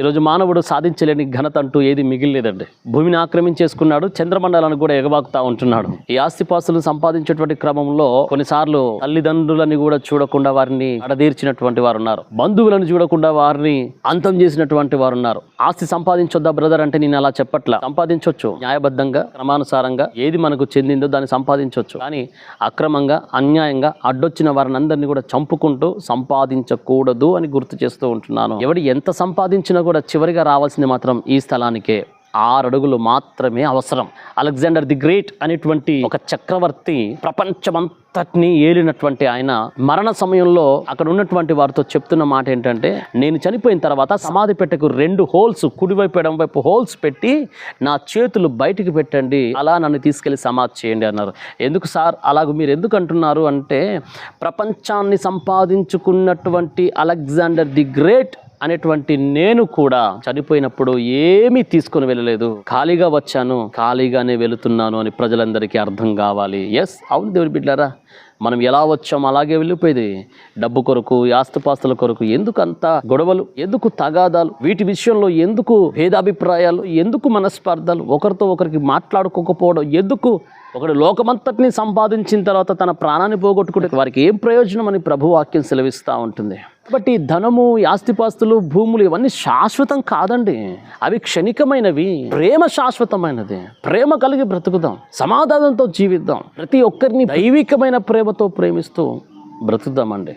ఈరోజు మానవుడు సాధించలేని ఘనత అంటూ ఏది మిగిలిలేదండి భూమిని ఆక్రమించేసుకున్నాడు చంద్రమండలాన్ని కూడా ఎగబాకుతా ఉంటున్నాడు. ఈ ఆస్తిపాస్తులను సంపాదించేటువంటి క్రమంలో కొన్నిసార్లు తల్లిదండ్రులని కూడా చూడకుండా వారిని అడదీర్చినటువంటి వారు ఉన్నారు బంధువులను చూడకుండా వారిని అంతం చేసినటువంటి వారు ఉన్నారు ఆస్తి సంపాదించొద్దా బ్రదర్ అంటే నేను అలా చెప్పట్లా. సంపాదించవచ్చు న్యాయబద్ధంగా క్రమానుసారంగా ఏది మనకు చెందిందో దాన్ని సంపాదించవచ్చు కానీ అక్రమంగా అన్యాయంగా అడ్డొచ్చిన వారిని అందరినీ కూడా చంపుకుంటూ సంపాదించకూడదు అని గుర్తు చేస్తూ ఉంటున్నాను. ఎవడు ఎంత సంపాదించినా కూడా చివరిగా రావాల్సింది మాత్రం ఈ స్థలానికే. ఆరు అడుగులు మాత్రమే అవసరం. అలెగ్జాండర్ ది గ్రేట్ అనేటువంటి ఒక చక్రవర్తి ప్రపంచమంతటిని ఏలినటువంటి ఆయన మరణ సమయంలో అక్కడ ఉన్నటువంటి వారితో చెప్తున్న మాట ఏంటంటే నేను చనిపోయిన తర్వాత సమాధి పెట్టకు రెండు హోల్స్ కుడివైపు ఎడం వైపు హోల్స్ పెట్టి నా చేతులు బయటికి పెట్టండి. అలా నన్ను తీసుకెళ్ళి సమాధి చేయండి అన్నారు. ఎందుకు సార్? అలాగ మీరు ఎందుకు అంటున్నారు అంటే ప్రపంచాన్ని సంపాదించుకున్నటువంటి అలెగ్జాండర్ ది గ్రేట్ అనేటువంటి నేను కూడా చనిపోయినప్పుడు ఏమీ తీసుకొని వెళ్ళలేదు. ఖాళీగా వచ్చాను. ఖాళీగానే వెళుతున్నాను అని ప్రజలందరికీ అర్థం కావాలి. ఎస్ అవును దేవుడి బిడ్డారా మనం ఎలా వచ్చాం అలాగే వెళ్ళిపోయేది. డబ్బు కొరకు ఆస్తుపాస్తుల కొరకు ఎందుకు అంత గొడవలు ఎందుకు తగాదాలు వీటి విషయంలో ఎందుకు భేదాభిప్రాయాలు ఎందుకు మనస్పార్థాలు ఒకరితో ఒకరికి మాట్లాడుకోకపోవడం ఎందుకు ఒకడు లోకమంతటిని సంపాదించిన తర్వాత తన ప్రాణాన్ని పోగొట్టుకుంటే వారికి ఏం ప్రయోజనం అని ప్రభు వాక్యం సెలవిస్తూ ఉంటుంది. కాబట్టి ధనము ఆస్తిపాస్తులు భూములు ఇవన్నీ శాశ్వతం కాదండి. అవి క్షణికమైనవి ప్రేమ శాశ్వతమైనది. ప్రేమ కలిగి బ్రతుకుదాం సమాధానంతో జీవిద్దాం. ప్రతి ఒక్కరిని దైవికమైన ప్రేమతో ప్రేమిస్తూ బ్రతుకుదామండి.